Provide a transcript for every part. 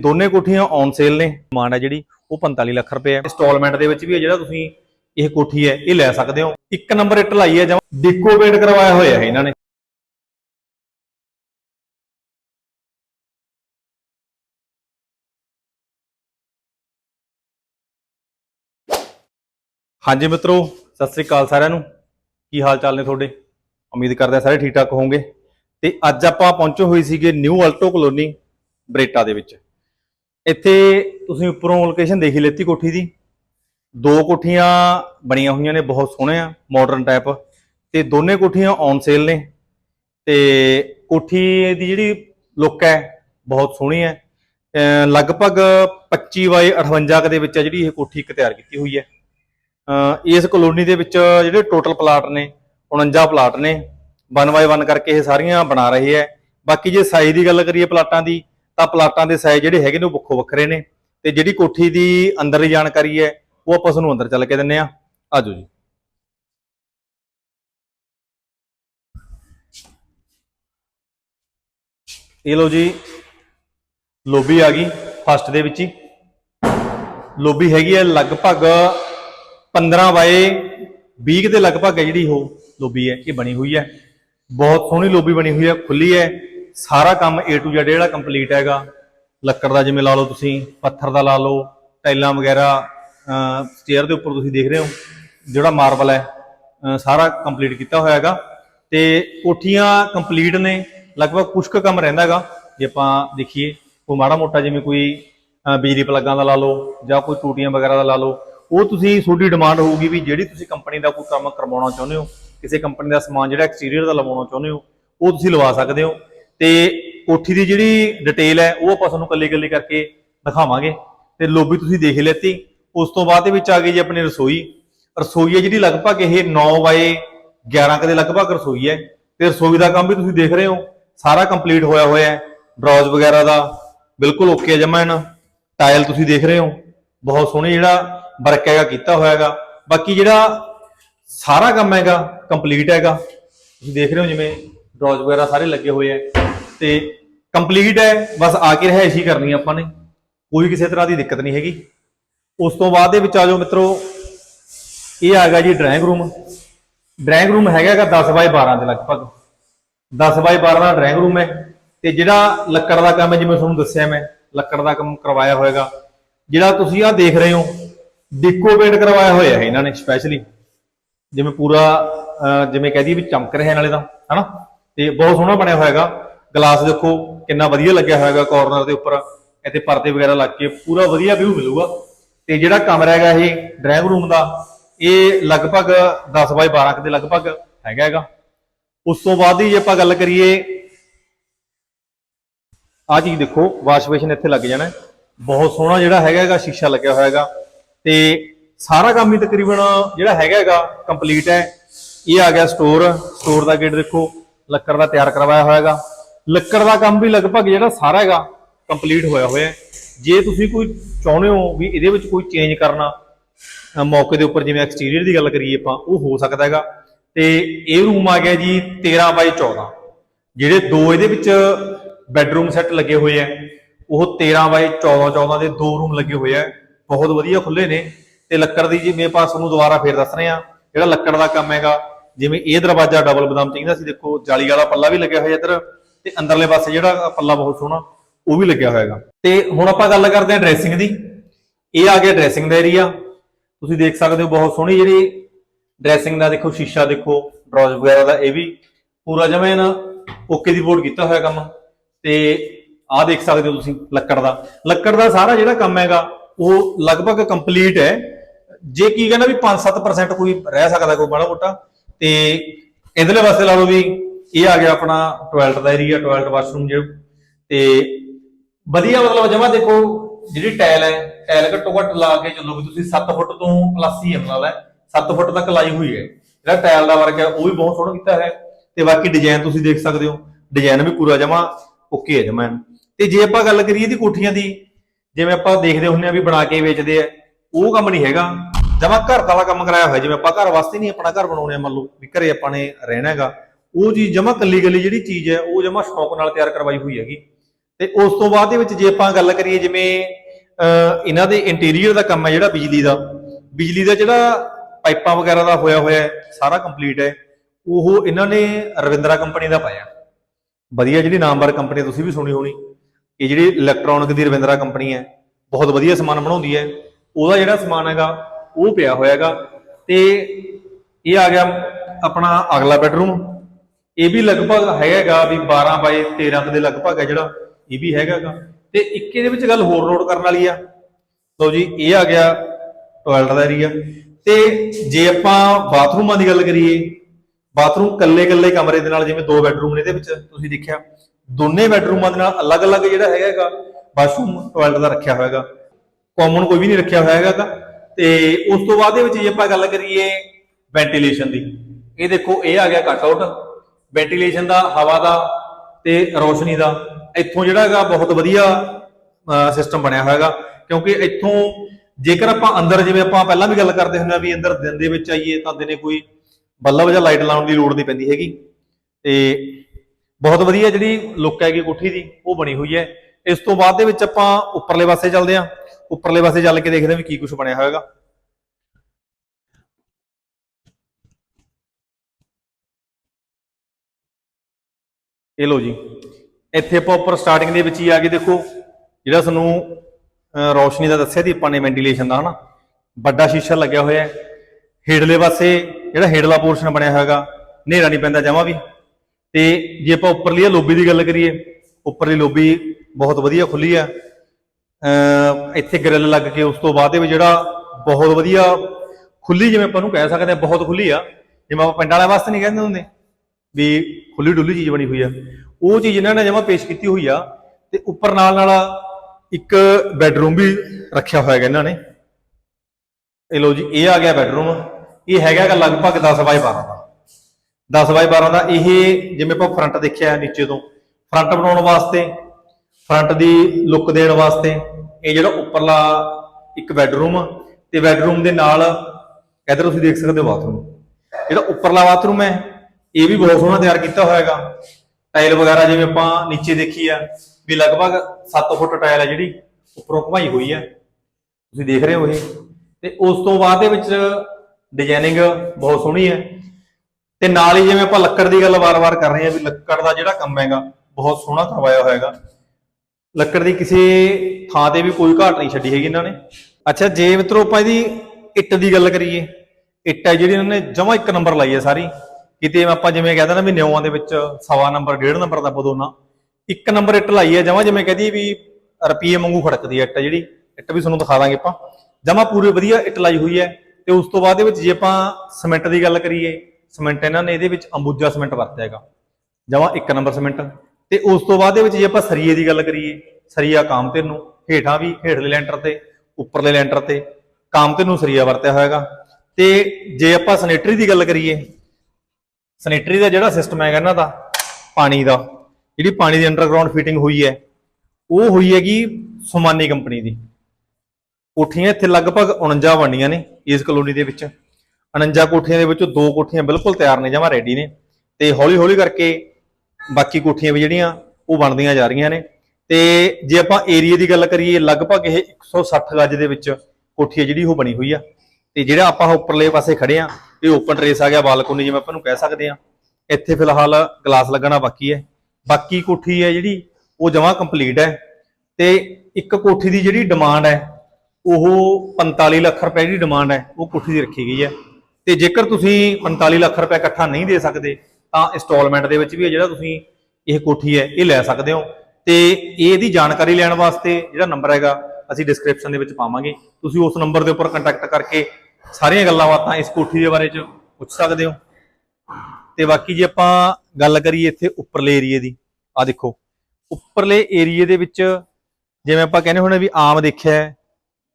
ਦੋਨੇ ਕੋਠੀਆਂ on sale ਨੇ। ਡਿਮਾਂਡ ਹੈ ਜਿਹੜੀ, ਉਹ 45 ਲੱਖ ਰੁਪਏ ਹੈ। ਇੰਸਟਾਲਮੈਂਟ ਦੇ ਵਿੱਚ ਵੀ ਹੈ ਜਿਹੜਾ ਤੁਸੀਂ ਇਹ ਕੋਠੀ ਹੈ, ਇਹ ਲੈ ਸਕਦੇ ਹੋ। ਇੱਕ ਨੰਬਰ ਇੱਟ ਲਾਈ ਹੈ, ਜਮਾ ਡਿਕੋਵੇਟ ਕਰਵਾਇਆ ਹੋਇਆ ਹੈ ਇਹਨਾਂ ਨੇ। ਹਾਂਜੀ ਮਿੱਤਰੋ, ਸਤਿ ਸ੍ਰੀ ਅਕਾਲ ਸਾਰਿਆਂ ਨੂੰ। ਕੀ ਹਾਲ ਚਾਲ ਨੇ ਤੁਹਾਡੇ? ਉਮੀਦ ਕਰਦੇ ਹਾਂ ਸਾਰੇ ਠੀਕ ਠਾਕ ਹੋਵੋਗੇ। ਤੇ ਅੱਜ ਆਪਾਂ ਪਹੁੰਚੇ ਹੋਏ ਸੀਗੇ ਨਿਊ ਅਲਟੋ ਕਲੋਨੀ ਬਰੇਟਾ ਦੇ ਵਿੱਚ। ਇੱਥੇ ਤੁਸੀਂ ਉੱਪਰੋਂ ਲੋਕੇਸ਼ਨ ਦੇਖ ਹੀ ਲੈਤੀ ਕੋਠੀ ਦੀ। ਦੋ ਕੋਠੀਆਂ ਬਣੀਆਂ ਹੋਈਆਂ ਨੇ, ਬਹੁਤ ਸੋਹਣੇ ਆ ਮਾਡਰਨ ਟਾਈਪ ਤੇ ਦੋਨੇ ਕੋਠੀਆਂ ਔਨ ਸੇਲ ਨੇ। ਤੇ ਕੋਠੀ ਦੀ ਜਿਹੜੀ ਲੁੱਕ ਹੈ, ਬਹੁਤ ਸੋਹਣੀ ਹੈ। ਲਗਭਗ 25 ਬਾਈ 58 ਦੇ ਵਿੱਚ ਹੈ ਜਿਹੜੀ ਇਹ ਕੋਠੀ ਇੱਕ ਤਿਆਰ ਕੀਤੀ ਹੋਈ ਹੈ। ਇਸ ਕਲੋਨੀ ਦੇ ਵਿੱਚ ਜਿਹੜੇ ਟੋਟਲ ਪਲਾਟ ਨੇ 49 ਪਲਾਟ ਨੇ। 1 ਬਾਈ 1 ਕਰਕੇ ਇਹ ਸਾਰੀਆਂ ਬਣਾ ਰਹੇ ਹੈ। ਬਾਕੀ ਜੇ ਸਾਈਜ਼ ਦੀ ਗੱਲ ਕਰੀਏ ਪਲਾਟਾਂ ਦੀ ਤਾਂ ਪਲਾਟਾਂ ਦੇ ਸਾਈਜ਼ ਜਿਹੜੇ ਹੈਗੇ ਨੇ ਉਹ ਵੱਖੋ ਵੱਖਰੇ ਨੇ ਤੇ ਜਿਹੜੀ ਕੋਠੀ ਦੀ ਅੰਦਰ ਦੀ ਜਾਣਕਾਰੀ ਹੈ, ਉਹ ਆਪਾਂ ਤੁਹਾਨੂੰ ਅੰਦਰ ਚੱਲ ਕੇ ਦਿੰਨੇ ਆ। ਆਜੋ ਜੀ। ਇਹ ਲਓ ਜੀ, ਲੋਬੀ ਆ ਗਈ ਫਸਟ ਦੇ ਵਿੱਚ ਹੀ। ਲੋਬੀ ਹੈਗੀ ਹੈ ਲਗਭਗ 15 ਬਾਏ 20 ਦੇ ਲਗਭਗ ਹੈ ਜਿਹੜੀ ਉਹ ਲੋਬੀ ਹੈ, ਇਹ ਬਣੀ ਹੋਈ ਹੈ। ਬਹੁਤ ਸੋਹਣੀ ਲੋਬੀ ਬਣੀ ਹੋਈ ਹੈ ਖੁੱਲੀ ਹੈ। ਸਾਰਾ ਕੰਮ A to Z ਜਿਹੜਾ ਕੰਪਲੀਟ ਹੈਗਾ। ਲੱਕੜ ਦਾ ਜਿਵੇਂ ਲਾ ਲਓ ਤੁਸੀਂ, ਪੱਥਰ ਦਾ ਲਾ ਲਓ, ਟਾਈਲਾਂ ਵਗੈਰਾ ਸਟੇਅਰ ਦੇ ਉੱਪਰ ਤੁਸੀਂ ਦੇਖ ਰਹੇ ਹੋ, ਜਿਹੜਾ ਮਾਰਬਲ ਹੈ ਸਾਰਾ ਕੰਪਲੀਟ ਕੀਤਾ ਹੋਇਆ ਹੈਗਾ। ਤੇ ਕੋਠੀਆਂ ਕੰਪਲੀਟ ਨੇ, ਲਗਭਗ ਕੁਛ ਕੁ ਕੰਮ ਰਹਿੰਦਾ ਹੈਗਾ। ਜੇ ਆਪਾਂ ਦੇਖੀਏ ਕੋਈ ਮਾੜਾ ਮੋਟਾ ਜਿਵੇਂ ਕੋਈ ਬਿਜਲੀ ਪਲੱਗਾਂ ਦਾ ਲਾ ਲਓ, ਜਾਂ ਕੋਈ ਟੂਟੀਆਂ ਵਗੈਰਾ ਦਾ ਲਾ ਲਓ, ਉਹ ਤੁਸੀਂ, ਤੁਹਾਡੀ ਡਿਮਾਂਡ ਹੋਊਗੀ ਵੀ ਜਿਹੜੀ ਤੁਸੀਂ ਕੰਪਨੀ ਦਾ ਕੋਈ ਕੰਮ ਕਰਵਾਉਣਾ ਚਾਹੁੰਦੇ ਹੋ, ਕਿਸੇ ਕੰਪਨੀ ਦਾ ਸਮਾਨ ਜਿਹੜਾ ਐਕਸਟੀਰੀਅਰ ਦਾ ਲਵਾਉਣਾ ਚਾਹੁੰਦੇ ਹੋ, ਉਹ ਤੁਸੀਂ ਲਵਾ ਸਕਦੇ ਹੋ। ਤੇ ਕੋਠੀ ਦੀ ਜਿਹੜੀ ਡਿਟੇਲ ਹੈ, ਉਹ ਆਪਾਂ ਤੁਹਾਨੂੰ ਕੱਲੀ ਕੱਲੀ ਕਰਕੇ ਦਿਖਾਵਾਂਗੇ। ਤੇ ਲੋਬੀ ਤੁਸੀਂ ਦੇਖ ਲੈਤੀ। ਉਸ ਤੋਂ ਬਾਅਦ ਦੇ ਵਿੱਚ ਆ ਗਈ ਜੀ ਆਪਣੀ ਰਸੋਈ। ਰਸੋਈ ਹੈ ਜਿਹੜੀ ਲਗਭਗ ਇਹ 9 ਬਾਏ 11 ਕਦੇ ਲਗਭਗ ਰਸੋਈ ਹੈ। ਤੇ ਰਸੋਈ ਦਾ ਕੰਮ ਵੀ ਤੁਸੀਂ ਦੇਖ ਰਹੇ ਹੋ। ਸਾਰਾ ਕੰਪਲੀਟ ਹੋਇਆ ਹੋਇਆ ਹੈ। ਡਰਾਜ਼ ਵਗੈਰਾ ਦਾ ਬਿਲਕੁਲ ਓਕੇ ਜਮਾ ਨਾ ਟਾਇਲ ਤੁਸੀਂ ਦੇਖ ਰਹੇ ਹੋ। ਬਹੁਤ ਸੋਹਣੀ ਜਿਹੜਾ ਵਰਕ ਹੈਗਾ, ਕੀਤਾ ਹੋਇਆ ਹੈਗਾ। ਬਾਕੀ ਜਿਹੜਾ ਸਾਰਾ ਕੰਮ ਹੈਗਾ ਕੰਪਲੀਟ ਹੈਗਾ। ਤੁਸੀਂ ਦੇਖ ਰਹੇ ਹੋ ਜਿਵੇਂ ਡਰਾਜ ਵਗੈਰਾ ਸਾਰੇ ਲੱਗੇ ਹੋਏ ਆ। ਤੇ ਕੰਪਲੀਟ ਹੈ, ਬਸ ਆ ਕੇ ਰਹਿائش ਹੀ ਕਰਨੀ ਆਪਾਂ ਨੇ। ਕੋਈ ਕਿਸੇ ਤਰ੍ਹਾਂ ਦੀ ਦਿੱਕਤ ਨਹੀਂ ਹੈਗੀ। ਉਸ ਤੋਂ ਬਾਅਦ ਦੇ ਵਿੱਚ ਆ ਜਾਓ ਮਿੱਤਰੋ, ਇਹ ਆ ਗਿਆ ਜੀ ਡਰਾਇੰਗ ਰੂਮ ਡਰਾਇੰਗ ਰੂਮ ਹੈਗਾ 10 ਬਾਈ 12 ਦੇ ਲਗਭਗ। 10 ਬਾਈ 12 ਦਾ ਡਰਾਇੰਗ ਰੂਮ ਹੈ। ਤੇ ਜਿਹੜਾ ਲੱਕੜ ਦਾ ਕੰਮ ਹੈ, ਜਿਵੇਂ ਤੁਹਾਨੂੰ ਦੱਸਿਆ ਮੈਂ, ਲੱਕੜ ਦਾ ਕੰਮ ਕਰਵਾਇਆ ਹੋਏਗਾ। ਜਿਹੜਾ ਤੁਸੀਂ ਆ ਦੇਖ ਰਹੇ ਹੋ ਡਿਕੋ ਪੇਂਟ ਕਰਵਾਇਆ ਹੋਇਆ ਹੈ ਇਹਨਾਂ ਨੇ ਸਪੈਸ਼ਲੀ ਜਿਵੇਂ ਪੂਰਾ ਜਿਵੇਂ ਕਹਦੀ ਵੀ ਚਮਕ ਰਿਹਾ ਨਾਲੇ ਤਾਂ ਹਨਾ? ਤੇ ਬਹੁਤ ਸੋਹਣਾ ਬਣਿਆ ਹੋਇਆ ਹੋਇਆਗਾ। ਗਲਾਸ ਦੇਖੋ, ਕਿੰਨਾ ਵਧੀਆ ਲੱਗਿਆ ਹੋਇਆ ਹੈਗਾ ਕਾਰਨਰ ਦੇ ਉੱਪਰ। ਇੱਥੇ ਪਰਦੇ ਵਗੈਰਾ ਲੱਗ ਕੇ ਪੂਰਾ ਵਧੀਆ ਵਿਊ ਮਿਲੂਗਾ। ਤੇ ਜਿਹੜਾ ਕਮਰਾ ਹੈਗਾ ਇਹ ਡਰਾਇੰਗ ਰੂਮ ਦਾ, ਇਹ ਲਗਭਗ 10 ਬਾਈ 12 ਕੁ ਦੇ ਲਗਭਗ ਹੈਗਾ ਹੈਗਾ। ਉਸ ਤੋਂ ਬਾਅਦ ਹੀ ਜੇ ਆਪਾਂ ਗੱਲ ਕਰੀਏ ਆ ਚੀਜ਼ ਦੇਖੋ ਵਾਸ਼ ਬੇਸਿਨ ਇੱਥੇ ਲੱਗ ਜਾਣਾ। ਬਹੁਤ ਸੋਹਣਾ ਜਿਹੜਾ ਹੈਗਾ ਹੈਗਾ, ਸ਼ੀਸ਼ਾ ਲੱਗਿਆ ਹੋਇਆ ਹੈਗਾ ਤੇ ਸਾਰਾ ਕੰਮ ਹੀ ਤਕਰੀਬਨ ਜਿਹੜਾ ਹੈਗਾ ਹੈਗਾ ਕੰਪਲੀਟ ਹੈ। ਇਹ ਆ ਗਿਆ ਸਟੋਰ ਸਟੋਰ ਦਾ ਗੇਟ ਦੇਖੋ। ਲੱਕੜ ਦਾ ਤਿਆਰ ਕਰਵਾਇਆ ਹੋਇਆ ਹੈਗਾ ਲੱਕੜ ਦਾ ਕੰਮ ਵੀ ਲਗਭਗ ਜਿਹੜਾ ਸਾਰਾ ਹੈਗਾ ਕੰਪਲੀਟ ਹੋਇਆ ਹੋਇਆ ਜੇ ਤੁਸੀਂ ਕੋਈ ਚਾਹੁੰਦੇ ਹੋ ਵੀ ਇਹਦੇ ਵਿੱਚ ਕੋਈ ਚੇਂਜ ਕਰਨਾ ਮੌਕੇ ਦੇ ਉੱਪਰ ਜਿਵੇਂ ਐਕਸਟੀਰੀਅਰ ਦੀ ਗੱਲ ਕਰੀਏ ਆਪਾਂ, ਉਹ ਹੋ ਸਕਦਾ ਹੈਗਾ। ਤੇ ਇਹ ਰੂਮ ਆ ਗਿਆ ਜੀ 13 ਬਾਈ 14 ਜਿਹੜੇ ਦੋ ਇਹਦੇ ਵਿੱਚ ਬੈੱਡਰੂਮ ਸੈੱਟ ਲੱਗੇ ਹੋਏ ਆ, ਉਹ 13 ਬਾਈ 14 14 ਦੇ ਦੋ ਰੂਮ ਲੱਗੇ ਹੋਏ ਆ। ਬਹੁਤ ਵਧੀਆ ਖੁੱਲੇ ਨੇ। ਤੇ ਲੱਕੜ ਦੀ ਜੀ ਜਿਵੇਂ ਪਾਸ ਤੁਹਾਨੂੰ ਦੁਬਾਰਾ ਫੇਰ ਦੱਸ ਰਹੇ ਆ ਜਿਹੜਾ ਲੱਕੜ ਦਾ ਕੰਮ ਹੈਗਾ ਜਿਵੇਂ ਇਹ ਦਰਵਾਜ਼ਾ ਡਬਲ ਬਦਾਮ ਚਾਹੀਦਾ ਸੀ, ਦੇਖੋ, ਜਾਲੀ ਵਾਲਾ ਪੱਲਾ ਵੀ ਲੱਗਿਆ ਹੋਇਆ ਇੱਧਰ ਤੇ ਅੰਦਰਲੇ ਪਾਸੇ ਜਿਹੜਾ ਪੱਲਾ ਬਹੁਤ ਸੋਹਣਾ, ਉਹ ਵੀ ਲੱਗਿਆ ਹੋਇਆ ਤੇ ਹੁਣ ਆਪਾਂ ਗੱਲ ਕਰਦੇ ਹਾਂ ਡਰੈਸਿੰਗ ਦੀ। ਇਹ ਆ ਗਿਆ ਡਰੈਸਿੰਗ ਦਾ ਏਰੀਆ ਤੁਸੀਂ ਦੇਖ ਸਕਦੇ ਹੋ ਬਹੁਤ ਸੋਹਣੀ ਜਿਹੜੀ ਡਰੈਸਿੰਗ ਦਾ ਦੇਖੋ, ਸ਼ੀਸ਼ਾ ਦੇਖੋ ਡਰਾਜ਼ ਵਗੈਰਾ ਦਾ, ਇਹ ਵੀ ਪੂਰਾ ਜਮੈਂ ਓਕੇ ਦੀ ਬੋਰਡ ਕੀਤਾ ਹੋਇਆ ਕੰਮ। ਤੇ ਆਹ ਦੇਖ ਸਕਦੇ ਹੋ ਤੁਸੀਂ ਲੱਕੜ ਦਾ। ਲੱਕੜ ਦਾ ਸਾਰਾ ਜਿਹੜਾ ਕੰਮ ਹੈਗਾ, ਉਹ ਲਗਭਗ ਕੰਪਲੀਟ ਹੈ। ਜੇ ਕੀ ਕਹਿੰਦਾ ਵੀ 5-7% ਕੋਈ ਰਹਿ ਸਕਦਾ ਕੋਈ ਬੜਾ ਮੋਟਾ ਤੇ ਇਧਰਲੇ ਪਾਸੇ ਲਾ ਲਓ ਵੀ ਇਹ ਆ ਗਿਆ ਆਪਣਾ ਟਾਇਲਟ ਦਾ ਏਰੀਆ ਟਾਇਲਟ ਵਾਸ਼ਰੂਮ ਜਿਹੜਾ ਤੇ ਵਧੀਆ ਮਤਲਬ ਜਮਾ ਦੇਖੋ, ਜਿਹੜੀ ਟਾਇਲ ਹੈ ਟਾਇਲ ਘੱਟੋ ਘੱਟ ਲਾ ਕੇ ਚੱਲੋ ਵੀ ਤੁਸੀਂ 7 ਫੁੱਟ ਤੋਂ ਪਲੱਸ ਹੀ ਹੈ ਮਤਲਬ ਹੈ। 7 ਫੁੱਟ ਤੱਕ ਲਾਈ ਹੋਈ ਹੈ। ਜਿਹੜਾ ਟਾਇਲ ਦਾ ਵਰਕ ਹੈ, ਉਹ ਵੀ ਬਹੁਤ ਸੋਹਣਾ ਕੀਤਾ ਹੈ। ਤੇ ਬਾਕੀ ਡਿਜ਼ਾਈਨ ਤੁਸੀਂ ਦੇਖ ਸਕਦੇ ਹੋ। ਡਿਜ਼ਾਈਨ ਵੀ ਪੂਰਾ ਜਮਾ ਓਕੇ ਹੈ ਜਮਾ। ਤੇ ਜੇ ਆਪਾਂ ਗੱਲ ਕਰੀਏ ਇਹਦੀ ਕੋਠੀਆਂ ਦੀ, ਜਿਵੇਂ ਆਪਾਂ ਦੇਖਦੇ ਹੁੰਨੇ ਆ ਵੀ ਬਣਾ ਕੇ ਵੇਚਦੇ ਆ, ਉਹ ਕੰਮ ਨਹੀਂ ਹੈਗਾ। ਜਮਾ ਘਰ ਵਾਲਾ ਕੰਮ ਕਰਾਇਆ ਹੋਇਆ, ਜਿਵੇਂ ਆਪਾਂ ਘਰ ਵਾਸਤੇ ਨਹੀਂ ਆਪਣਾ ਘਰ ਬਣਾਉਣੇ ਆ ਮੰਨ ਲਓ ਵੀ ਘਰੇ ਆਪਾਂ ਨੇ ਰਹਿਣਾ ਹੈਗਾ, ਉਹ ਚੀਜ਼ ਜਮਾ ਕੱਲੀ ਕੱਲੀ ਜਿਹੜੀ ਚੀਜ਼ ਹੈ, ਉਹ ਜਮਾ ਸ਼ੌਕ ਨਾਲ ਤਿਆਰ ਕਰਵਾਈ ਹੋਈ ਹੈਗੀ। ਤੇ ਉਸ ਤੋਂ ਬਾਅਦ ਦੇ ਵਿੱਚ ਜੇ ਆਪਾਂ ਗੱਲ ਕਰੀਏ ਜਿਵੇਂ ਇਹਨਾਂ ਦੇ ਇੰਟੀਰੀਅਰ ਦਾ ਕੰਮ ਹੈ ਜਿਹੜਾ ਬਿਜਲੀ ਦਾ। ਬਿਜਲੀ ਦਾ ਜਿਹੜਾ ਪਾਈਪਾਂ ਵਗੈਰਾ ਦਾ ਹੋਇਆ ਹੋਇਆ ਸਾਰਾ ਕੰਪਲੀਟ ਹੈ, ਉਹ ਇਹਨਾਂ ਨੇ ਰਵਿੰਦਰਾ ਕੰਪਨੀ ਦਾ ਪਾਇਆ। ਵਧੀਆ ਜਿਹੜੀ ਨਾਮਵਰ ਕੰਪਨੀ ਤੁਸੀਂ ਵੀ ਸੁਣੀ ਹੋਣੀ। ਇਹ ਜਿਹੜੀ ਇਲੈਕਟ੍ਰੋਨਿਕ ਦੀ ਰਵਿੰਦਰਾ ਕੰਪਨੀ ਹੈ, ਬਹੁਤ ਵਧੀਆ ਸਮਾਨ ਬਣਾਉਂਦੀ ਹੈ। ਉਹਦਾ ਜਿਹੜਾ ਸਮਾਨ ਹੈਗਾ ਉਹ ਪਿਆ ਹੋਇਆ ਹੈਗਾ ਤੇ ਇਹ ਆ ਗਿਆ ਆਪਣਾ ਅਗਲਾ ਬੈਡਰੂਮ। ਇਹ ਵੀ ਲਗਭਗ ਹੈਗਾ ਵੀ 12 ਬਾਈ 13 ਦੇ ਲਗਭਗ ਹੈ ਜਿਹੜਾ, ਇਹ ਵੀ ਹੈਗਾਗਾ। ਤੇ ਇੱਕ ਇਹਦੇ ਵਿੱਚ ਗੱਲ ਹੋਰ ਨੋਟ ਕਰਨ ਵਾਲੀ ਆ। ਲਓ ਜੀ, ਇਹ ਆ ਗਿਆ ਟਾਇਲਟ ਦਾ ਏਰੀਆ ਤੇ ਜੇ ਆਪਾਂ ਬਾਥਰੂਮਾਂ ਦੀ ਗੱਲ ਕਰੀਏ, ਬਾਥਰੂਮ ਕੱਲੇ ਕੱਲੇ ਕਮਰੇ ਦੇ ਨਾਲ, ਜਿਵੇਂ ਦੋ ਬੈਡਰੂਮ ਨੇ ਇਹਦੇ ਵਿੱਚ, ਤੁਸੀਂ ਦੇਖਿਆ, ਦੋਨੇ ਬੈਡਰੂਮਾਂ ਦੇ ਨਾਲ ਅਲੱਗ-ਅਲੱਗ ਜਿਹੜਾ ਹੈਗਾਗਾ, ਬਾਥਰੂਮ ਟਾਇਲਟ ਦਾ ਰੱਖਿਆ ਹੋਇਆਗਾ। ਕਾਮਨ ਕੋਈ ਵੀ ਨਹੀਂ ਰੱਖਿਆ ਹੋਇਆ ਹੈਗਾਗਾ ਤੇ ਉਸ ਤੋਂ ਬਾਅਦ ਦੇ ਵਿੱਚ ਜੇ ਆਪਾਂ ਗੱਲ ਕਰੀਏ ਵੈਂਟੀਲੇਸ਼ਨ ਦੀ, ਇਹ ਦੇਖੋ, ਇਹ ਆ ਗਿਆ ਕੱਟ ਆਊਟ ਵੈਂਟੀਲੇਸ਼ਨ ਦਾ, ਹਵਾ ਦਾ ਤੇ ਰੋਸ਼ਨੀ ਦਾ, ਇੱਥੋਂ ਜਿਹੜਾ ਹੈਗਾ ਬਹੁਤ ਵਧੀਆ ਸਿਸਟਮ ਬਣਿਆ ਹੋਇਆ ਹੈਗਾ। ਕਿਉਂਕਿ ਇੱਥੋਂ ਜੇਕਰ ਆਪਾਂ ਅੰਦਰ, ਜਿਵੇਂ ਆਪਾਂ ਪਹਿਲਾਂ ਵੀ ਗੱਲ ਕਰਦੇ ਹੁੰਦੇ ਆ ਵੀ ਅੰਦਰ ਦਿਨ ਦੇ ਵਿੱਚ ਆਈਏ, ਤਾਂ ਦਿਨੇ ਕੋਈ ਬੱਲਬ ਜਾਂ ਲਾਈਟ ਲਾਉਣ ਦੀ ਲੋੜ ਨਹੀਂ ਪੈਂਦੀ ਹੈਗੀ। ਤੇ ਬਹੁਤ ਵਧੀਆ ਜਿਹੜੀ ਲੁੱਕ ਹੈਗੀ ਕੋਠੀ ਦੀ, ਉਹ ਬਣੀ ਹੋਈ ਹੈ। ਇਸ ਤੋਂ ਬਾਅਦ ਦੇ ਵਿੱਚ ਆਪਾਂ ਉੱਪਰਲੇ ਪਾਸੇ ਚੱਲਦੇ ਹਾਂ। ਉੱਪਰਲੇ ਪਾਸੇ ਚੱਲ ਕੇ ਦੇਖਦੇ ਹਾਂ ਵੀ ਕੀ ਕੁਝ ਬਣਿਆ ਹੋਏਗਾ। ਇਹ ਲੋ ਜੀ ਇੱਥੇ ਆਪਾਂ ਉੱਪਰ ਸਟਾਰਟਿੰਗ ਦੇ ਵਿੱਚ ਹੀ ਆ ਕੇ ਦੇਖੋ ਜਿਹੜਾ ਸਾਨੂੰ ਅਹ, ਰੌਸ਼ਨੀ ਦਾ ਦੱਸਿਆ ਸੀ ਆਪਾਂ ਨੇ ਵੈਂਟੀਲੇਸ਼ਨ ਦਾ ਹਨਾ? ਵੱਡਾ ਸ਼ੀਸ਼ਾ ਲੱਗਿਆ ਹੋਇਆ ਹੈ। ਹੇਠਲੇ ਪਾਸੇ ਜਿਹੜਾ ਹੇਠਲਾ ਪੋਰਸ਼ਨ ਬਣਿਆ ਹੋਇਆਗਾ ਹਨੇਰਾ ਨਹੀਂ ਪੈਂਦਾ ਜਮਾ ਵੀ। ਤੇ ਜੇ ਆਪਾਂ ਉੱਪਰਲੀ ਲੋਬੀ ਦੀ ਗੱਲ ਕਰੀਏ ਉੱਪਰਲੀ ਲੋਬੀ ਬਹੁਤ ਵਧੀਆ ਖੁੱਲੀ ਆ ਇੱਥੇ ਗ੍ਰਿਲ ਲੱਗ ਕੇ ਉਸ ਤੋਂ ਬਾਅਦ ਦੇ ਜਿਹੜਾ ਬਹੁਤ ਵਧੀਆ ਖੁੱਲੀ ਜਿਵੇਂ ਆਪਾਂ ਨੂੰ ਕਹਿ ਸਕਦੇ ਆ ਬਹੁਤ ਖੁੱਲੀ ਆ। ਜਿਵੇਂ ਆਪਾਂ ਪਿੰਡ ਵਾਲਿਆਂ ਵਾਸਤੇ ਨਹੀਂ ਕਹਿੰਦੇ ਹੁੰਦੇ ਵੀ ਖੁੱਲੀ ਡੁੱਲੀ ਚੀਜ਼ ਬਣੀ ਹੋਈ ਆ। ਉਹ ਚੀਜ਼ ਇਹਨਾਂ ਨੇ ਜਮਾ ਪੇਸ਼ ਕੀਤੀ ਹੋਈ ਆ ਤੇ ਉੱਪਰ ਨਾਲ ਨਾਲ ਇੱਕ ਬੈੱਡਰੂਮ ਵੀ ਰੱਖਿਆ ਹੋਇਆ ਹੈ ਇਹਨਾਂ ਨੇ। ਇਹ ਲੋ ਜੀ, ਇਹ ਆ ਗਿਆ ਬੈੱਡਰੂਮ। ਇਹ ਹੈਗਾ ਲਗਭਗ 10 ਬਾਈ 12 ਦਾ। 10 ਬਾਈ 12 ਦਾ ਇਹ ਜਿਵੇਂ ਆਪਾਂ ਫਰੰਟ ਦੇਖਿਆ ਨੀਚੇ ਤੋਂ। ਫਰੰਟ ਬਣਾਉਣ ਵਾਸਤੇ, ਫਰੰਟ ਦੀ ਲੁੱਕ ਦੇਣ ਵਾਸਤੇ ਇਹ ਜਿਹੜਾ ਉੱਪਰਲਾ ਇੱਕ ਬੈੱਡਰੂਮ ਤੇ ਬੈੱਡਰੂਮ ਦੇ ਨਾਲ ਇਧਰ ਤੁਸੀਂ ਦੇਖ ਸਕਦੇ ਹੋ ਬਾਥਰੂਮ ਜਿਹੜਾ ਉੱਪਰਲਾ ਬਾਥਰੂਮ ਹੈ, ਇਹ ਵੀ ਬਹੁਤ ਸੋਹਣਾ ਤਿਆਰ ਕੀਤਾ ਹੋਇਆ ਹੈਗਾ। ਟਾਇਲ ਵਗੈਰਾ ਜਿਵੇਂ ਆਪਾਂ ਨੀਚੇ ਦੇਖੀ ਆ, ਵੀ ਲਗਭਗ 7 ਫੁੱਟ ਟਾਇਲ ਹੈ ਜਿਹੜੀ, ਉੱਪਰੋਂ ਘੁਮਾਈ ਹੋਈ ਹੈ ਤੁਸੀਂ ਦੇਖ ਰਹੇ ਹੋ ਇਹ। ਤੇ ਉਸ ਤੋਂ ਬਾਅਦ ਦੇ ਵਿੱਚ ਡਿਜ਼ਾਈਨਿੰਗ ਬਹੁਤ ਸੋਹਣੀ ਹੈ ਤੇ ਨਾਲ ਹੀ ਜਿਵੇਂ ਆਪਾਂ ਲੱਕੜ ਦੀ ਗੱਲ ਵਾਰ-ਵਾਰ ਕਰ ਰਹੇ ਹਾਂ ਵੀ ਲੱਕੜ ਦਾ ਜਿਹੜਾ ਕੰਮ ਹੈਗਾ, ਬਹੁਤ ਸੋਹਣਾ ਕਰਵਾਇਆ ਹੋਇਆ ਹੈਗਾ। ਲੱਕੜ ਦੀ ਕਿਸੇ ਥਾਂ ਤੇ ਵੀ ਕੋਈ ਘਾਟ ਨਹੀਂ ਛੱਡੀ ਹੈਗੀ ਇਹਨਾਂ ਨੇ। ਅੱਛਾ, ਜੇ ਮਿੱਤਰੋ ਆਪਾਂ ਇਹਦੀ ਇੱਟ ਦੀ ਗੱਲ ਕਰੀਏ, ਇੱਟ ਹੈ ਜਿਹੜੀ ਇਹਨਾਂ ਨੇ ਜਮਾ ਇੱਕ ਨੰਬਰ ਲਾਈ ਹੈ ਸਾਰੀ। ਕਿਤੇ ਆਪਾਂ ਜਿਵੇਂ ਕਹਿੰਦੇ ਨਾ ਵੀ ਨਿਉਆਂ ਦੇ ਵਿੱਚ ਸਵਾ ਨੰਬਰ, ਡੇਢ ਨੰਬਰ ਦਾ ਬਦੋਨਾ, ਇੱਕ ਨੰਬਰ ਇੱਟ ਲਾਈ ਹੈ ਜਮਾ ਜਿਵੇਂ ਕਹਦੀ ਵੀ ਰੁਪਈਏ ਵਾਂਗੂ ਖੜਕਦੀ ਹੈ ਇੱਟ ਜਿਹੜੀ। ਇੱਟ ਵੀ ਤੁਹਾਨੂੰ ਦਿਖਾ ਦਾਂਗੇ ਆਪਾਂ। ਜਮਾ ਪੂਰੀ ਵਧੀਆ ਇੱਟ ਲਾਈ ਹੋਈ ਹੈ ਤੇ ਉਸ ਤੋਂ ਬਾਅਦ ਦੇ ਵਿੱਚ ਜੇ ਆਪਾਂ ਸੀਮੈਂਟ ਦੀ ਗੱਲ ਕਰੀਏ, ਸਿਮੈਂਟ ਇਹਨਾਂ ਨੇ ਇਹਦੇ ਵਿੱਚ ਅੰਬੂਜਾ ਸੀਮੈਂਟ ਵਰਤਿਆ ਹੈਗਾ। ਜਮਾ ਇੱਕ ਨੰਬਰ ਸੀਮੈਂਟ। ਤੇ ਉਸ ਤੋਂ ਬਾਅਦ ਦੇ ਵਿੱਚ ਜੇ ਆਪਾਂ ਸਰੀਏ ਦੀ ਗੱਲ ਕਰੀਏ, ਸਰੀਆ ਕਾਮਤੇ ਨੂੰ ਹੇਠਾਂ ਵੀ ਹੇਠਲੇ ਲੈਂਟਰ ਤੇ, ਉੱਪਰਲੇ ਲੈਂਟਰ ਤੇ ਕਾਮਤੇ ਨੂੰ ਸਰੀਆ ਵਰਤਿਆ ਹੋਇਆਗਾ। ਤੇ ਜੇ ਆਪਾਂ ਸੈਨੇਟਰੀ ਦੀ ਗੱਲ ਕਰੀਏ, ਸੈਨੇਟਰੀ ਦਾ ਜਿਹੜਾ ਸਿਸਟਮ ਹੈਗਾ ਇਹਨਾਂ ਦਾ, ਪਾਣੀ ਦਾ, ਜਿਹੜੀ ਪਾਣੀ ਦੀ ਅੰਡਰਗਰਾਉਂਡ ਫਿਟਿੰਗ ਹੋਈ ਹੈ, ਉਹ ਹੋਈ ਹੈਗੀ ਸੁਮਾਨੀ ਕੰਪਨੀ ਦੀ। ਕੋਠੀਆਂ ਇੱਥੇ ਲਗਭਗ 49 ਬਣੀਆਂ ਨੇ ਇਸ ਕਲੋਨੀ ਦੇ ਵਿੱਚ। 49 ਕੋਠੀਆਂ ਦੇ ਵਿੱਚੋਂ ਦੋ ਕੋਠੀਆਂ ਬਿਲਕੁਲ ਤਿਆਰ ਨੇ, ਜਮਾ ਰੈਡੀ ਨੇ। ਤੇ ਹੌਲੀ ਹੌਲੀ ਕਰਕੇ ਬਾਕੀ ਕੋਠੀਆਂ ਵੀ ਜਿਹੜੀਆਂ ਉਹ ਬਣਦੀਆਂ ਜਾ ਰਹੀਆਂ ਨੇ। ਤੇ ਜੇ ਆਪਾਂ ਏਰੀਆ ਦੀ ਗੱਲ ਕਰੀਏ, ਲਗਭਗ ਇਹ 160 ਗੱਜ ਦੇ ਵਿੱਚ ਕੋਠੀ ਹੈ ਜਿਹੜੀ ਉਹ ਬਣੀ ਹੋਈ ਆ। ਤੇ ਜਿਹੜਾ ਆਪਾਂ ਉੱਪਰਲੇ ਪਾਸੇ ਖੜੇ ਆ, ਇਹ ਓਪਨ ਟਰੇਸ ਆ ਗਿਆ ਬਾਲਕੋਨੀ ਜਿਵੇਂ ਆਪਾਂ ਨੂੰ ਕਹਿ ਸਕਦੇ ਆ। ਇੱਥੇ ਫਿਲਹਾਲ ਗਲਾਸ ਲੱਗਣਾ ਬਾਕੀ ਹੈ। ਬਾਕੀ ਕੋਠੀ ਹੈ ਜਿਹੜੀ, ਉਹ ਜਮਾ ਕੰਪਲੀਟ ਹੈ। ਤੇ ਇੱਕ ਕੋਠੀ ਦੀ ਜਿਹੜੀ ਡਿਮਾਂਡ ਹੈ, ਉਹ 45 ਲੱਖ ਰੁਪਏ ਦੀ ਡਿਮਾਂਡ ਹੈ, ਉਹ ਕੋਠੀ ਦੀ ਰੱਖੀ ਗਈ ਹੈ। ਤੇ ਜੇਕਰ ਤੁਸੀਂ 45 ਲੱਖ ਰੁਪਏ ਇਕੱਠਾ ਨਹੀਂ ਦੇ ਸਕਦੇ ਤਾਂ ਇੰਸਟਾਲਮੈਂਟ ਦੇ ਵਿੱਚ ਵੀ ਹੈ ਜਿਹੜਾ ਤੁਸੀਂ ਇਹ ਕੋਠੀ ਹੈ, ਇਹ ਲੈ ਸਕਦੇ ਹੋ। ਤੇ ਇਹਦੀ ਜਾਣਕਾਰੀ ਲੈਣ ਵਾਸਤੇ ਜਿਹੜਾ ਨੰਬਰ ਹੈਗਾ, ਅਸੀਂ ਡਿਸਕ੍ਰਿਪਸ਼ਨ ਦੇ ਵਿੱਚ ਪਾਵਾਂਗੇ। ਤੁਸੀਂ ਉਸ ਨੰਬਰ ਦੇ ਉੱਪਰ ਕੰਟੈਕਟ ਕਰਕੇ ਸਾਰੀਆਂ ਗੱਲਾਂ ਬਾਤਾਂ ਇਸ ਕੋਠੀ ਦੇ ਬਾਰੇ ਚ ਪੁੱਛ ਸਕਦੇ ਹੋ। ਤੇ ਬਾਕੀ ਜੇ ਆਪਾਂ ਗੱਲ ਕਰੀਏ ਇੱਥੇ ਉੱਪਰਲੇ ਏਰੀਏ ਦੀ ਆ ਦੇਖੋ, ਉੱਪਰਲੇ ਏਰੀਏ ਦੇ ਵਿੱਚ ਜਿਵੇਂ ਆਪਾਂ ਕਹਿੰਦੇ ਹੁੰਦੇ ਵੀ ਆਮ ਦੇਖਿਆ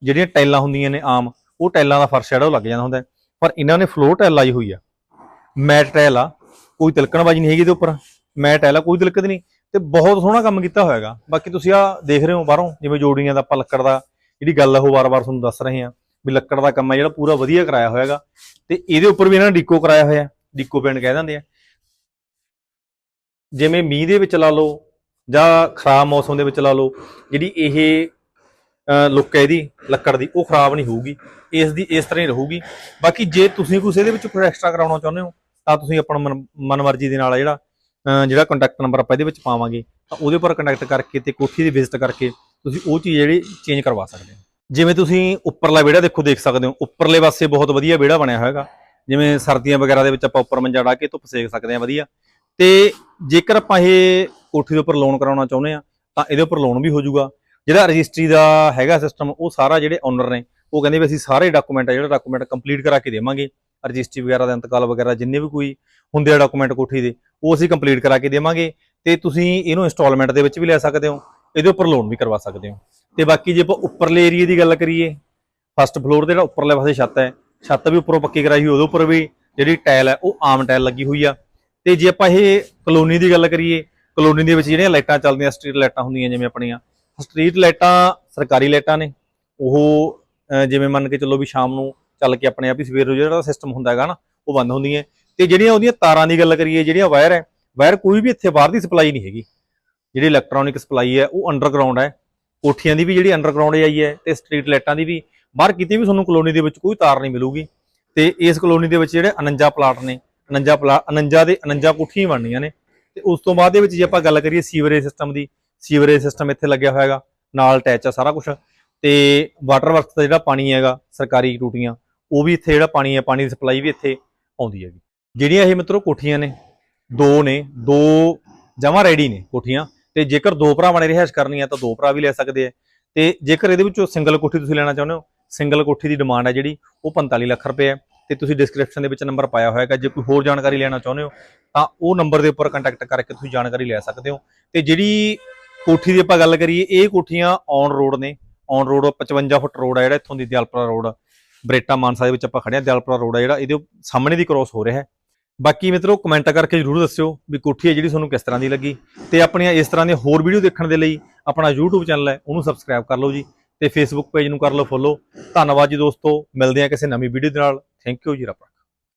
ਜਿਹੜੀਆਂ ਟਾਈਲਾਂ ਹੁੰਦੀਆਂ ਨੇ ਆਮ, ਉਹ ਟਾਈਲਾਂ ਦਾ ਫਰਸ਼ ਜਿਹੜਾ ਉਹ ਲੱਗ ਜਾਂਦਾ ਹੁੰਦਾ ਪਰ ਇਹਨਾਂ ਨੇ ਫਲੋਰ ਟਾਈਲ ਲਾਈ ਹੋਈ ਆ, ਮੈਟ ਟਾਈਲ ਆ ਕੋਈ ਤਿਲਕਣਬਾਜ਼ੀ ਨਹੀਂ ਹੈਗੀ ਇਹਦੇ ਉੱਪਰ। ਮੈਟ ਟਾਈਲ ਆ, ਕੋਈ ਤਿਲਕਤ ਨਹੀਂ। ਤੇ ਬਹੁਤ ਸੋਹਣਾ ਕੰਮ ਕੀਤਾ ਹੋਇਆਗਾ ਬਾਕੀ ਤੁਸੀਂ ਆ ਦੇਖ ਰਹੇ ਹੋ ਬਾਹਰੋਂ, ਜਿਵੇਂ ਜੋੜੀਆਂ ਦਾ ਆਪਾਂ ਲੱਕੜ ਦਾ, ਜਿਹੜੀ ਗੱਲ ਆ ਉਹ ਵਾਰ-ਵਾਰ ਤੁਹਾਨੂੰ ਦੱਸ ਰਹੇ ਹਾਂ ਵੀ ਲੱਕੜ ਦਾ ਕੰਮ ਹੈ ਜਿਹੜਾ ਪੂਰਾ ਵਧੀਆ ਕਰਾਇਆ ਹੋਇਆਗਾ ਤੇ ਇਹਦੇ ਉੱਪਰ ਵੀ ਇਹਨਾਂ ਨੇ ਡੀਕੋ ਕਰਾਇਆ ਹੋਇਆ, ਡੀਕੋ ਪੇਂਟ ਕਹਿ ਦਿੰਦੇ ਆ। ਜਿਵੇਂ ਮੀਂਹ ਦੇ ਵਿੱਚ ਲਾ ਲਓ, ਜਾਂ ਖਰਾਬ ਮੌਸਮ ਦੇ ਵਿੱਚ ਲਾ ਲਓ, ਜਿਹੜੀ ਇਹ ਲੁੱਕ ਹੈ ਇਹਦੀ, ਲੱਕੜ ਦੀ, ਉਹ ਖਰਾਬ ਨਹੀਂ ਹੋਊਗੀ। ਇਸ ਦੀ, ਇਸ ਤਰ੍ਹਾਂ ਹੀ ਰਹੂਗੀ। ਬਾਕੀ ਜੇ ਤੁਸੀਂ ਕੁਛ ਇਹਦੇ ਵਿੱਚ ਕੋਈ ਐਕਸਟਰਾ ਕਰਾਉਣਾ ਚਾਹੁੰਦੇ ਹੋ ਤਾਂ ਤੁਸੀਂ ਆਪਣਾ ਮਨ- ਮਨਮਰਜ਼ੀ ਦੇ ਨਾਲ ਆ ਜਿਹੜਾ, ਅਹ, ਜਿਹੜਾ ਕੰਟੈਕਟ ਨੰਬਰ ਆਪਾਂ ਇਹਦੇ ਵਿੱਚ ਪਾਵਾਂਗੇ, ਤਾਂ ਉਹਦੇ ਉੱਪਰ ਕੰਟੈਕਟ ਕਰਕੇ ਤੇ ਕੋਠੀ ਦੀ ਵਿਜ਼ਿਟ ਕਰਕੇ ਤੁਸੀਂ ਉਹ ਚੀਜ਼ ਜਿਹੜੀ ਚੇਂਜ ਕਰਵਾ ਸਕਦੇ ਹੋ। ਜਿਵੇਂ ਤੁਸੀਂ ਉੱਪਰਲਾ ਵਿਹੜਾ ਦੇਖੋ, ਦੇਖ ਸਕਦੇ ਹੋ। ਉੱਪਰਲੇ ਪਾਸੇ ਬਹੁਤ ਵਧੀਆ ਵਿਹੜਾ ਬਣਿਆ ਹੋਇਆ ਹੈਗਾ। ਜਿਵੇਂ ਸਰਦੀਆਂ ਵਗੈਰਾ ਦੇ ਵਿੱਚ ਆਪਾਂ ਉੱਪਰ ਮੰਜਾ ਢਾ ਕੇ ਧੁੱਪ ਸੇਕ ਸਕਦੇ ਹਾਂ, ਵਧੀਆ। ਤੇ ਜੇਕਰ ਆਪਾਂ ਇਹ ਕੋਠੀ ਦੇ ਉੱਪਰ ਲੋਨ ਕਰਾਉਣਾ ਚਾਹੁੰਦੇ ਆ ਤਾਂ ਇਹਦੇ ਉੱਪਰ ਲੋਨ ਵੀ ਹੋ ਜਾਊਗਾ। ਜਿਹੜਾ ਰਜਿਸਟਰੀ ਦਾ ਹੈਗਾ ਸਿਸਟਮ ਉਹ ਸਾਰਾ ਜਿਹੜੇ ਓਨਰ ਨੇ, ਉਹ ਕਹਿੰਦੇ ਵੀ ਅਸੀਂ ਸਾਰੇ ਡਾਕੂਮੈਂਟ ਆ, ਜਿਹੜਾ ਡਾਕੂਮੈਂਟ ਕੰਪਲੀਟ ਕਰਾ ਕੇ ਦੇਵਾਂਗੇ। ਰਜਿਸਟਰੀ ਵਗੈਰਾ ਦਾ ਇੰਤਕਾਲ ਵਗੈਰਾ ਜਿੰਨੇ ਵੀ ਕੋਈ ਹੁੰਦੇ ਆ ਡਾਕੂਮੈਂਟ ਕੋਠੀ ਦੇ, ਉਹ ਅਸੀਂ ਕੰਪਲੀਟ ਕਰਾ ਕੇ ਦੇਵਾਂਗੇ ਤੇ ਤੁਸੀਂ ਇਹਨੂੰ ਇੰਸਟਾਲਮੈਂਟ ਦੇ ਵਿੱਚ ਵੀ ਲੈ ਸਕਦੇ ਹੋ, ਇਹਦੇ ਉੱਪਰ ਲੋਨ ਵੀ ਕਰਵਾ ਸਕਦੇ ਹੋ। ਤੇ ਬਾਕੀ ਜੇ ਆਪਾਂ ਉੱਪਰਲੇ ਏਰੀਏ ਦੀ ਗੱਲ ਕਰੀਏ ਫਸਟ ਫਲੋਰ ਦੇ ਜਿਹੜਾ ਉੱਪਰਲੇ ਪਾਸੇ ਛੱਤ ਹੈ, ਛੱਤ ਵੀ ਉੱਪਰੋਂ ਪੱਕੀ ਕਰਾਈ ਹੋਈ, ਉਹਦੇ ਉੱਪਰ ਵੀ ਜਿਹੜੀ ਟਾਇਲ ਹੈ, ਉਹ ਆਮ ਟਾਇਲ ਲੱਗੀ ਹੋਈ ਆ। ਤੇ ਜੇ ਆਪਾਂ ਇਹ ਕਲੋਨੀ ਦੀ ਗੱਲ ਕਰੀਏ, ਕਲੋਨੀ ਦੇ ਵਿੱਚ ਜਿਹੜੀਆਂ ਲਾਈਟਾਂ ਚੱਲਦੀਆਂ ਸਟਰੀਟ ਲਾਈਟਾਂ ਹੁੰਦੀਆਂ ਜਿਵੇਂ ਆਪਣੀਆਂ ਸਟਰੀਟ ਲਾਈਟਾਂ ਸਰਕਾਰੀ ਲਾਈਟਾਂ ਨੇ, ਉਹ ਜਿਵੇਂ ਮੰਨ ਕੇ ਚੱਲੋ ਵੀ ਸ਼ਾਮ ਨੂੰ ਚੱਲ ਕੇ ਆਪਣੇ ਆਪ ਹੀ ਸਵੇਰ ਨੂੰ ਜਿਹੜਾ ਸਿਸਟਮ ਹੁੰਦਾ ਹੈਗਾ ਨਾ, ਉਹ ਬੰਦ ਹੁੰਦੀਆਂ ਤੇ ਜਿਹੜੀਆਂ ਉਹਦੀਆਂ ਤਾਰਾਂ ਦੀ ਗੱਲ ਕਰੀਏ, ਜਿਹੜੀਆਂ ਵਾਇਰ ਹੈ ਵਾਇਰ ਕੋਈ ਵੀ ਇੱਥੇ ਬਾਹਰ ਦੀ ਸਪਲਾਈ ਨਹੀਂ ਹੈਗੀ। ਜਿਹੜੀ ਇਲੈਕਟ੍ਰੋਨਿਕ ਸਪਲਾਈ ਹੈ, ਉਹ ਅੰਡਰਗਰਾਉਂਡ ਹੈ। ਕੋਠੀਆਂ ਦੀ ਵੀ ਜਿਹੜੀ ਅੰਡਰਗਰਾਉਂਡ ਆਈ ਹੈ ਤੇ ਸਟਰੀਟ ਲਾਈਟਾਂ ਦੀ ਵੀ, ਬਾਹਰ ਕਿਤੇ ਵੀ ਤੁਹਾਨੂੰ ਕਲੋਨੀ ਦੇ ਵਿੱਚ ਕੋਈ ਤਾਰ ਨਹੀਂ ਮਿਲੂਗੀ। ਤੇ ਇਸ ਕਲੋਨੀ ਦੇ ਵਿੱਚ ਜਿਹੜੇ 49 ਪਲਾਟ ਨੇ 49 ਪਲਾਟ 49 ਦੇ 49 ਕੋਠੀਆਂ ਬਣਨੀਆਂ ਨੇ। ਤੇ ਉਸ ਤੋਂ ਬਾਅਦ ਦੇ ਵਿੱਚ ਜੇ ਆਪਾਂ ਗੱਲ ਕਰੀਏ ਸੀਵਰੇਜ ਸਿਸਟਮ ਦੀ ਸੀਵਰੇਜ ਸਿਸਟਮ ਇੱਥੇ ਲੱਗਿਆ ਹੋਇਆ ਹੈਗਾ, ਨਾਲ ਅਟੈਚ ਆ ਸਾਰਾ ਕੁਝ ਤੇ ਵਾਟਰ ਵਰਕਸ ਦਾ ਜਿਹੜਾ ਪਾਣੀ ਹੈਗਾ, ਸਰਕਾਰੀ ਟੂਟੀਆਂ ਉਹ ਵੀ ਇੱਥੇ ਜਿਹੜਾ ਪਾਣੀ ਹੈ, ਪਾਣੀ ਦੀ ਸਪਲਾਈ ਵੀ ਇੱਥੇ ਆਉਂਦੀ ਹੈਗੀ। ਜਿਹੜੀਆਂ ਇਹ ਮਿੱਤਰੋ ਕੋਠੀਆਂ ਨੇ, ਦੋ ਨੇ, ਦੋ ਜਮਾ ਰੈਡੀ ਨੇ ਕੋਠੀਆਂ ਤੇ ਜੇਕਰ ਦੋ ਭਰਾਵਾਂ ਨੇ ਰਿਹਾਇਸ਼ ਕਰਨੀ ਹੈ ਤਾਂ ਦੋ ਭਰਾ ਵੀ ਲੈ ਸਕਦੇ ਆ। ਤੇ ਜੇਕਰ ਇਹਦੇ ਵਿੱਚੋਂ ਸਿੰਗਲ ਕੋਠੀ ਤੁਸੀਂ ਲੈਣਾ ਚਾਹੁੰਦੇ ਹੋ ਸਿੰਗਲ ਕੋਠੀ ਦੀ ਡਿਮਾਂਡ ਹੈ ਜਿਹੜੀ, ਉਹ 45 ਲੱਖ ਰੁਪਏ ਹੈ। ਤੇ ਤੁਸੀਂ ਡਿਸਕ੍ਰਿਪਸ਼ਨ ਦੇ ਵਿੱਚ ਨੰਬਰ ਪਾਇਆ ਹੋਇਆ ਹੈਗਾ, ਜੇ ਕੋਈ ਹੋਰ ਜਾਣਕਾਰੀ ਲੈਣਾ ਚਾਹੁੰਦੇ ਹੋ, ਤਾਂ ਉਹ ਨੰਬਰ ਦੇ ਉੱਪਰ ਕੰਟੈਕਟ ਕਰਕੇ ਤੁਸੀਂ ਜਾਣਕਾਰੀ ਲੈ ਸਕਦੇ ਹੋ। ਤੇ ਜਿਹੜੀ ਕੋਠੀ ਦੀ ਆਪਾਂ ਗੱਲ ਕਰੀਏ, ਇਹ ਕੋਠੀਆਂ ਔਨ ਰੋਡ ਨੇ। ਔਨ ਰੋਡ 55 ਫੁੱਟ ਰੋਡ ਹੈ ਜਿਹੜਾ, ਇੱਥੋਂ ਦੀ ਦਿਆਲਪੁਰਾ ਰੋਡ ਬਰੇਟਾ ਮਾਨਸਾ ਦੇ ਵਿੱਚ ਆਪਾਂ ਖੜੇ ਹਾਂ, ਦਿਆਲਪੁਰਾ ਰੋਡ ਹੈ ਜਿਹੜਾ, ਇਹਦੇ ਸਾਹਮਣੇ ਦੀ ਕ੍ਰੋਸ ਹੋ ਰਿਹਾ ਹੈ। ਬਾਕੀ ਮਿੱਤਰੋ ਕਮੈਂਟ ਕਰਕੇ ਜਰੂਰ ਦੱਸਿਓ ਵੀ ਕੋਠੀ ਹੈ ਜਿਹੜੀ ਤੁਹਾਨੂੰ ਕਿਸ ਤਰ੍ਹਾਂ ਦੀ ਲੱਗੀ ਤੇ ਆਪਣੀਆਂ ਇਸ ਤਰ੍ਹਾਂ ਦੀਆਂ ਹੋਰ ਵੀਡੀਓ ਦੇਖਣ ਦੇ ਲਈ ਆਪਣਾ YouTube ਚੈਨਲ ਹੈ, ਉਹਨੂੰ ਸਬਸਕ੍ਰਾਈਬ ਕਰ ਲਓ ਜੀ ਤੇ Facebook ਪੇਜ ਨੂੰ ਕਰ ਲਓ ਫੋਲੋ ਧੰਨਵਾਦ ਜੀ ਦੋਸਤੋ, ਮਿਲਦੇ ਹਾਂ ਕਿਸੇ ਨਵੀਂ ਵੀਡੀਓ ਦੇ ਨਾਲ। ਥੈਂਕ ਯੂ ਜੀ ਰੱਬ